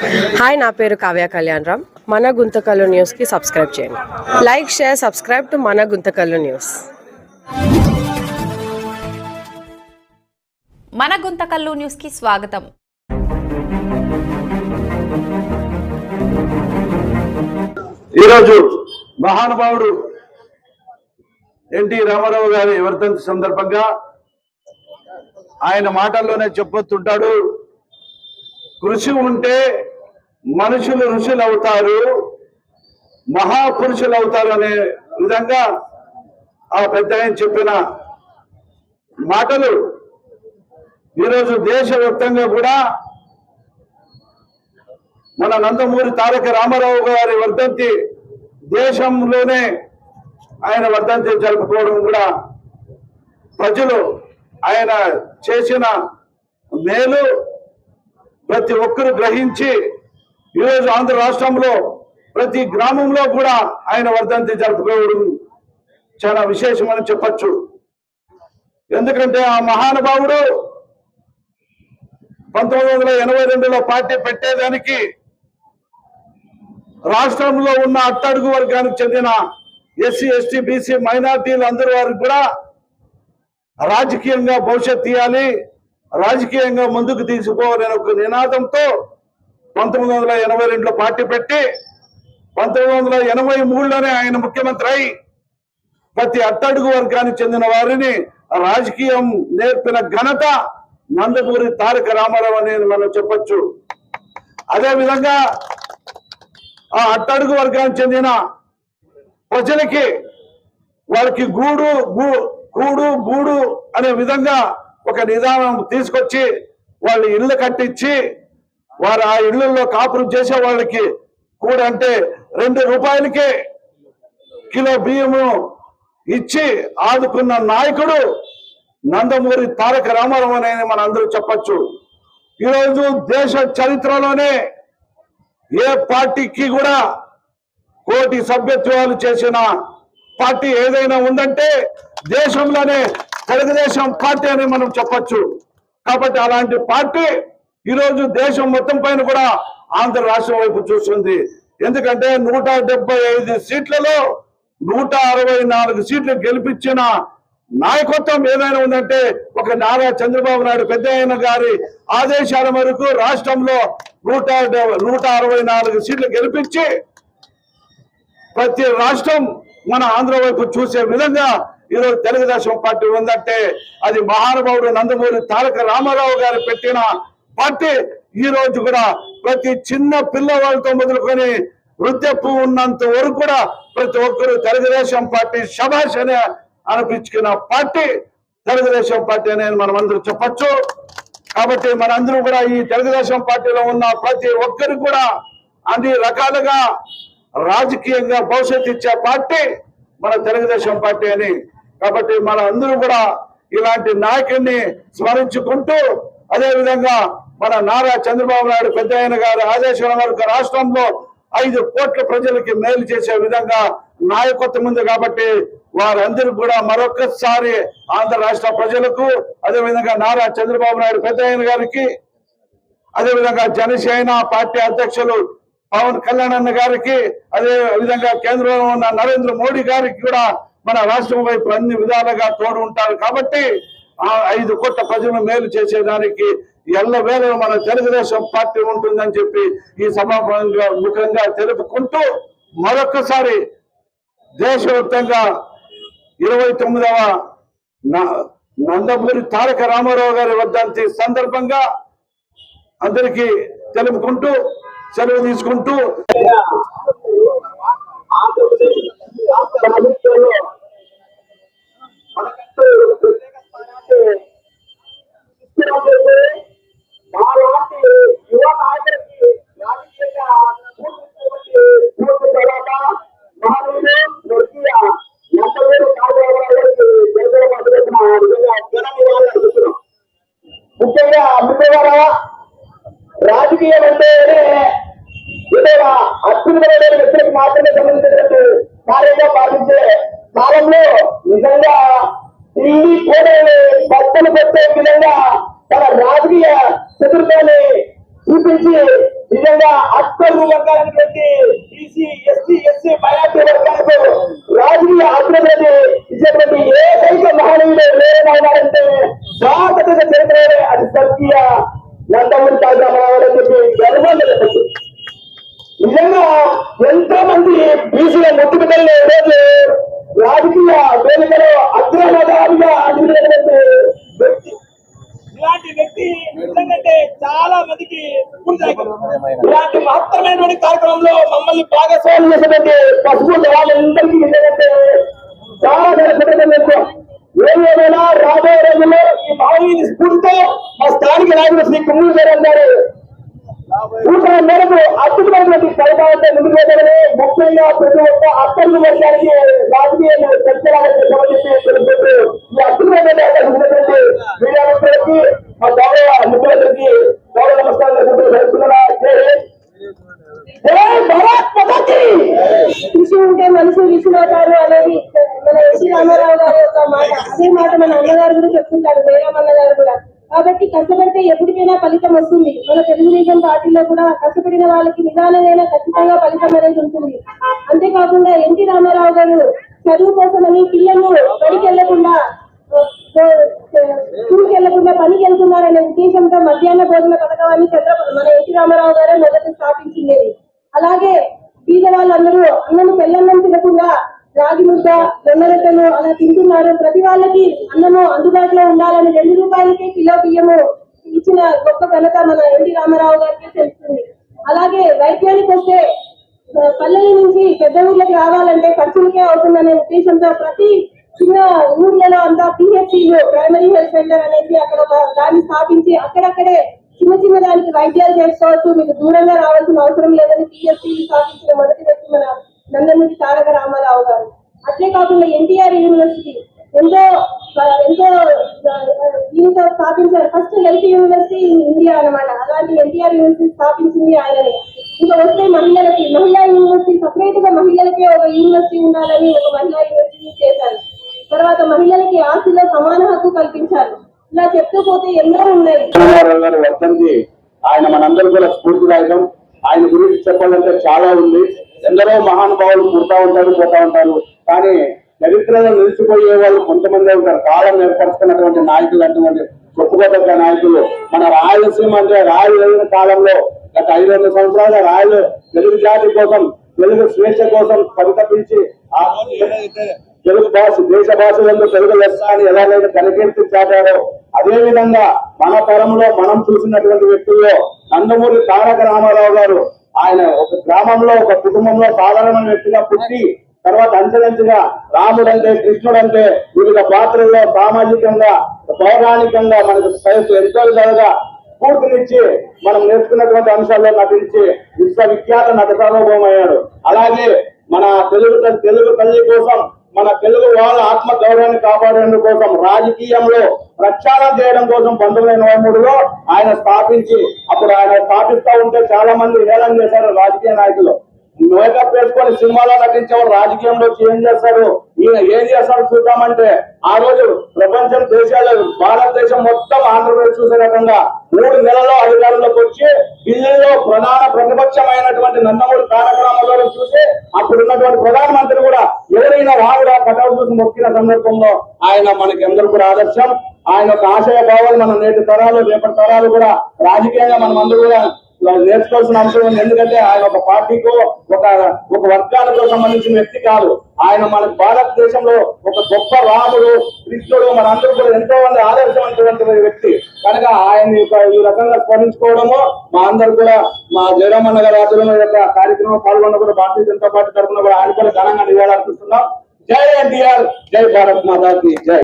Hi నా పేరు కావ్య కళ్యాణ్ రామ్. మన గుంతకల్లు న్యూస్కి సబ్స్క్రైబ్ చేయండి. లైక్ షేర్ సబ్స్క్రైబ్ టు మన గుంతకల్లు న్యూస్ మన గుంతకల్లు న్యూస్కి స్వాగతం. ఈరోజు మహానుభావుడు ఎన్టీ రామారావు గారి వర్ధంతి సందర్భంగా ఆయన మాటల్లోనే చెప్పొస్తుంటాడు. కృషి ఉంటే మనుషులు ఋషులు అవుతారు మహాపురుషులు అవుతారు అనే విధంగా ఆ పెద్ద ఆయన చెప్పిన మాటలు ఈరోజు దేశవ్యాప్తంగా కూడా మన నందమూరి తారక రామారావు గారి వర్ధంతి దేశంలోనే ఆయన వర్ధంతి జరుపుకోవడం కూడా ప్రజలు ఆయన చేసిన మేలు ప్రతి ఒక్కరు గ్రహించి ఈరోజు ఆంధ్ర రాష్ట్రంలో ప్రతి గ్రామంలో కూడా ఆయన వర్ధంతి జరుపుకోవడం చాలా విశేషమని చెప్పచ్చు. ఎందుకంటే ఆ మహానుభావుడు పంతొమ్మిది వందల ఎనభై రెండులో పార్టీ పెట్టేదానికి రాష్ట్రంలో ఉన్న అట్టడుగు వర్గానికి చెందిన ఎస్సీ ఎస్టీ బీసీ మైనార్టీలు అందరి వారికి కూడా రాజకీయంగా భవిష్యత్ తీయాలి రాజకీయంగా ముందుకు తీసుకుపోవాలనే ఒక నినాదంతో పంతొమ్మిది వందల ఎనభై రెండులో పార్టీ పెట్టి పంతొమ్మిది వందల ఎనభై మూడులోనే ఆయన ముఖ్యమంత్రి అయి ప్రతి అట్టడుగు వర్గానికి చెందిన వారిని రాజకీయం నేర్పిన ఘనత నందమూరి తారక రామారావు అనేది మనం చెప్పొచ్చు. అదే విధంగా ఆ అట్టడుగు వర్గానికి చెందిన ప్రజలకి వాళ్ళకి గూడు గూ- కూడు గూడు అనే విధంగా ఒక నిదానం తీసుకొచ్చి వాళ్ళు ఇల్లు కట్టించి వారు ఆ ఇళ్ళలో కాపురం చేసే వాళ్ళకి కూడా అంటే రెండు రూపాయలకే కిలో బియ్యము ఇచ్చి ఆదుకున్న నాయకుడు నందమూరి తారక రామారావు అనేది మన అందరూ చెప్పచ్చు. ఈరోజు దేశ చరిత్రలోనే ఏ పార్టీకి కూడా కోటి సభ్యత్వాలు చేసిన పార్టీ ఏదైనా ఉందంటే దేశంలోనే తెలుగుదేశం పార్టీ అని మనం చెప్పొచ్చు. కాబట్టి అలాంటి పార్టీ ఈరోజు దేశం మొత్తం పైన కూడా ఆంధ్ర రాష్ట్రం వైపు చూస్తుంది. ఎందుకంటే నూట డెబ్బై ఐదు సీట్లలో నూట అరవై నాలుగు సీట్లు గెలిపించిన నాయకత్వం ఏదైనా ఉందంటే ఒక నారా చంద్రబాబు నాయుడు పెద్ద గారి ఆదేశాల మేరకు రాష్ట్రంలో నూట నూట అరవై నాలుగు సీట్లు గెలిపించి ప్రతి రాష్ట్రం మన ఆంధ్ర వైపు చూసే విధంగా ఈరోజు తెలుగుదేశం పార్టీ ఉందంటే అది మహానుభావుడు నందమూరి తారక రామారావు గారు పెట్టిన పార్టీ. ఈ రోజు కూడా ప్రతి చిన్న పిల్లవాళ్ళతో మొదలుకొని వృద్ధపు ఉన్నంత వరకు కూడా ప్రతి ఒక్కరు తెలుగుదేశం పార్టీ శభాష్ అనే అనిపించుకున్న పార్టీ. తెలుగుదేశం పార్టీ అనేది మనం అందరూ చెప్పొచ్చు. కాబట్టి మనందరూ కూడా ఈ తెలుగుదేశం పార్టీలో ఉన్న ప్రతి ఒక్కరు కూడా అన్ని రకాలుగా రాజకీయంగా భవిష్యత్తు ఇచ్చే పార్టీ మన తెలుగుదేశం పార్టీ అని కాబట్టి మన అందరూ కూడా ఇలాంటి నాయకుడిని స్మరించుకుంటూ అదే విధంగా మన నారా చంద్రబాబు నాయుడు పెద్ద ఆయన గారి ఆదేశాల వరకు రాష్ట్రంలో ఐదు కోట్ల ప్రజలకి మేలు చేసే విధంగా నాయకత్వం ఉంది కాబట్టి వారందరూ కూడా మరొకసారి ఆంధ్ర రాష్ట్ర ప్రజలకు అదే విధంగా నారా చంద్రబాబు నాయుడు పెద్ద ఆయన గారికి అదేవిధంగా జనసేన పార్టీ అధ్యక్షులు పవన్ కళ్యాణ్ అన్న గారికి అదే విధంగా కేంద్రంలో ఉన్న నరేంద్ర మోడీ గారికి కూడా మన రాష్ట్రం వైపు అన్ని విధాలుగా తోడు ఉంటారు కాబట్టి ఆ ఐదు కోట్ల ప్రజలను మేలు చేసేదానికి ఎల్ల వేళ మన తెలుగుదేశం పార్టీ ఉంటుందని చెప్పి ఈ సభాముఖంగా ముఖంగా తెలుపుకుంటూ మరొకసారి దేశవ్యాప్తంగా ఇరవై తొమ్మిదవ న- నందమూరి తారక రామారావు గారి వర్ధంతి సందర్భంగా అందరికీ తెలుపుకుంటూ సెలవు తీసుకుంటూ ముఖ్యంగా అమ్ముకోవాలా రాజకీయం అంటే ఏదో అత్యున్నతమైన వ్యక్తులకు మాత్రమే సంబంధించినట్టు కార్యంగా పాటించే కాలంలో నిజంగా ఢిల్లీ కోడలు బట్టలు పెట్టే విధంగా తన రాజకీయ చతుర్థాన్ని చూపించి నిజంగా అట్టడుగు వర్గాలైనటువంటి పెట్టి ఎస్సీ ఎస్సీ మైనార్టీ వర్గాలకు రాజకీయ అగ్రగతి ఇచ్చేటువంటి ఏకైక మహనీయుడు లేని ఉన్నారంటే భారతదేశ చరిత్రలోనే అది స్వర్గీయ నందమూరి తారక రామారావు అని చెప్పి గర్వంగా చెప్పచ్చు నిజంగా ఎంతో మంది బీసీల ముద్దు బిడ్డలు రోజు రాజకీయ వేదికలో నిలిచినటువంటి వ్యక్తి. ఇలాంటి వ్యక్తి నిజంగా చాలా మందికి. ఇలాంటి మహత్తరమైనటువంటి కార్యక్రమంలో మమ్మల్ని భాగస్వామ్యం చేసినటువంటి పసుపు వాళ్ళందరికీ ఏంటంటే చాలా కృతజ్ఞతలు ఏది ఏమైనా రాబోయే రోజుల్లో ఈ మహనీయుని స్ఫూర్తితో మా స్థానిక నాయకుడు శ్రీ కుమ్మూరు గారు గారు సూచన మేరకు అద్భుతమైనటువంటి ఫలితాలతో ముందుకు ముఖ్యంగా ప్రతి ఒక్క అక్కడి వర్గానికి రాజకీయ చర్చలాగా చెప్పి ఈ అద్భుతమైన మీడియా మిత్రులకి మా గౌరవ ముఖ్యమంత్రికి గౌరవ నమస్కారాలు తెలుపుతున్నా జై హింద్. జై భారత్ మాతాకి కృషి ఉంటే మనిషి విసులవుతారు అనేది మన ఎన్టీ రామారావు గారి యొక్క మాట అదే మాట మన అన్నగారు కూడా చెప్తుంటారు జయరామ్ అన్నగారు కూడా కాబట్టి కష్టపడితే ఎప్పటికైనా ఉంటుంది. మన తెలుగుదేశం పార్టీలో కూడా కష్టపడిన వాళ్ళకి నిదానమైన ఖచ్చితంగా ఫలితం అనేది ఉంటుంది. అంతేకాకుండా ఎన్టీ రామారావు గారు చదువు కోసమని పిల్లలు బడికి వెళ్ళకుండా స్కూల్కి వెళ్ళకుండా పనికి వెళ్తున్నారనే ఉద్దేశంతో మధ్యాహ్న భోజన పథకాన్ని చంద్రబాబు మన ఎన్టీ రామారావు గారే మొదట స్థాపించింది అలాగే బీద వాళ్ళందరూ అన్నం తెల్లన్నం తినకుండా రాగి ముద్ద జొన్న అలా తింటున్నారు. ప్రతి వాళ్ళకి అన్నము అందుబాటులో ఉండాలని రెండు రూపాయలకే కిలో బియ్యము ఇచ్చిన గొప్ప ఘనత మన ఎన్టీ రామారావు గారికి తెలుస్తుంది. అలాగే వైద్యానికి వస్తే పల్లెల నుంచి పెద్ద ఊర్లకు రావాలంటే ఖర్చులకే అవుతుందనే ఉద్దేశంతో ప్రతి చిన్న ఊర్లలో అంతా పిహెచ్సిలు ప్రైమరీ హెల్త్ సెంటర్ అనేది అక్కడ ఒక దాన్ని స్థాపించి అక్కడక్కడే చిన్న చిన్న దానికి వైద్యాలు చేసుకోవచ్చు. మీకు దూరంగా రావాల్సిన అవసరం లేదని పిహెచ్సి స్థాపించిన మొదటి వ్యక్తి మన నందమూరి తారక రామారావు గారు. అట్లే కాకుండా ఎన్టీఆర్ యూనివర్సిటీ ఎంతో ఆ, ఎంతో ఆ, దీంతో స్థాపించారు ఫస్ట్ హెల్త్ ఇండియా అలాంటి ఎన్టీఆర్ యూనివర్సిటీ స్థాపించింది ఆయననే. ఇంకా వస్తే మహిళలకి మహిళా యూనివర్సిటీ సపరేట్గా మహిళలకే ఒక యూనివర్సిటీ ఉండాలని ఒక మహిళా యూనివర్సిటీ చేశారు. తర్వాత మహిళలకి ఆస్తిలో సమాన హక్కు కల్పించారు. ఇలా చెప్తూ పోతే ఎన్నో ఉన్నాయి. ఆయన మనందరూ కూడా స్ఫూర్తిదాయకం ఆయన గురించి చెప్పాలంటే చాలా ఉంది. ఎందరో మహానుభావులు పుడతా ఉంటారు పోతా ఉంటారు. కానీ చరిత్రలో నిలిచిపోయే వాళ్ళు కొంతమంది ఉంటారు కాలం ఏర్పరచుకున్నటువంటి నాయకులు అటువంటి చెప్పుకోదగ్గ నాయకులు మన రాయలసీమ అంటే రాయలైన కాలంలో గత ఐదు వందల సంవత్సరాల రాయలు తెలుగు జాతి కోసం తెలుగు స్వేచ్ఛ కోసం పరితపించి తెలుగు భాష దేశ భాషలందు తెలుగు లెస్స అని ఎలాగైతే కనికీర్తి చాటారో అదే విధంగా మన తరంలో మనం చూసినటువంటి వ్యక్తుల్లో నందమూరి తారక రామారావు గారు ఆయన ఒక గ్రామంలో ఒక కుటుంబంలో సాధారణమైన వ్యక్తిగా పుట్టి తర్వాత అంచెలంచెగా రాముడు అంటే కృష్ణుడు అంటే వివిధ పాత్రల్లో సామాజికంగా పౌరాణికంగా మనకు సైన్స్ ఎంతో విధాలుగా స్ఫూర్తినిచ్చి మనం నేర్చుకున్నటువంటి అంశాల్లో నటించి విశ్వవిఖ్యాత నట సార్వభౌమయ్యాడు అలాగే మన తెలుగు తెలుగు తల్లి కోసం మన తెలుగు వాళ్ళ ఆత్మ గౌరవాన్ని కాపాడేందుకు కోసం రాజకీయంలో ప్రక్షాళన చేయడం కోసం పంతొమ్మిది వందల ఎనభై మూడులో ఆయన స్థాపించి అప్పుడు ఆయన స్థాపిస్తా ఉంటే చాలా మంది హేళన చేశారు రాజకీయ నాయకులు. మేకప్ వేసుకొని సినిమాలో నటించేవాడు రాజకీయంలో వచ్చి ఏం చేస్తారు ఈయన ఏం చేస్తారు చూద్దామంటే ఆ రోజు ప్రపంచం దేశాలు భారతదేశం మొత్తం ఆంధ్రప్రదేశ్ చూసే రకంగా మూడు నెలల్లో అధికారంలోకి వచ్చి ఢిల్లీలో ప్రధాన ప్రతిపక్షమైనటువంటి నందమూరి తారక రామారావు చూసి అప్పుడున్నటువంటి ప్రధానమంత్రి కూడా ఎవరైనా రావుడా కటౌట్ చూసి మొక్కిన సందర్భంలో ఆయన మనకి అందరూ కూడా ఆదర్శం. ఆయన యొక్క ఆశయ భావాలు మన నేటి తరాలు రేపటి తరాలు కూడా రాజకీయంగా మనం అందరూ కూడా నేర్చుకోవాల్సిన అంశం ఉంది ఎందుకంటే ఆయన ఒక పార్టీకో ఒక ఒక వర్గానికో సంబంధించిన వ్యక్తి కాదు. ఆయన మన భారతదేశంలో ఒక గొప్ప రాముడు కృష్ణుడు మనందరూ కూడా ఎంతో మంది ఆదర్శవంతమైన వ్యక్తి. కనుక ఆయన ఈ రకంగా స్మరించుకోవడము మా అందరు కూడా మా జయరామన్న గారి ఆధ్వర్యంలో యొక్క కార్యక్రమం పాల్గొన్న కూడా భారతీయ జనతా పార్టీ తరఫున కూడా ఆయన కూడా ఘనంగా నివాళులర్పిస్తున్నాం. జై ఎన్టీఆర్ జై భారత్ మాతాకి జై.